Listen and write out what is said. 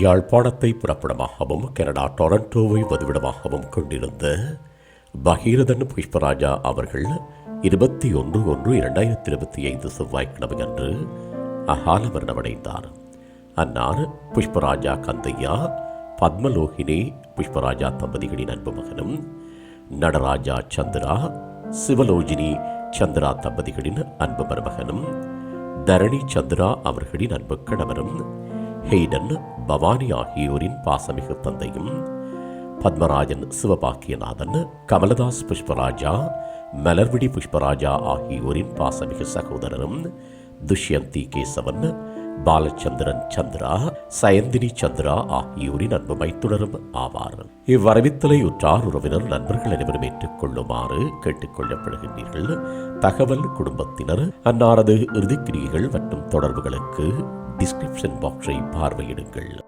யாழ்ப்பாணத்தை புறப்படமாகவும் கனடா டொரண்டோவை வதிவிடமாகவும் கொண்டிருந்த பகீரதன் புஷ்பராஜா அவர்கள் இருபத்தி ஒன்று ஒன்று இரண்டாயிரத்தி இருபத்தி ஐந்து செவ்வாய்க்கிழமை அன்று அகால மரணமடைந்தார். அன்னார் புஷ்பராஜா கந்தையா பத்மலோகினி புஷ்பராஜா தம்பதிகளின் அன்பு மகனும் நடராஜா சந்திரா சிவலோஜினி சந்திரா தம்பதிகளின் அன்பு மருமகனும் தரணி சந்திரா அவர்களின் அன்பு கணவரும் ஹெய்டன் பவானி ஆகியோரின் பாசமிகு தந்தையும் பத்மராஜன் சிவபாக்கியநாதன் கமலதாஸ் புஷ்பராஜா மலர்விடி புஷ்பராஜா ஆகியோரின் பாசமிகு சகோதரரும் துஷ்யந்தி கேசவன் பாலச்சந்திரன் சந்திரா சயந்தினி சந்திரா ஆகியோரின் அன்பு மைத்துணரும் ஆவார். இவ்வரவித்தலை உற்றார் உறவினர் நண்பர்கள் அனைவரும் ஏற்றுக்கொள்ளுமாறு கேட்டுக்கொள்ளப்படுகின்றீர்கள். தகவல் குடும்பத்தினர் அன்னாரது இறுதிக்கிரியைகள் மற்றும் தொடர்புகளுக்கு டிஸ்கிரிப்ஷன் பாக்ஸை பார்வையிடுங்கள்.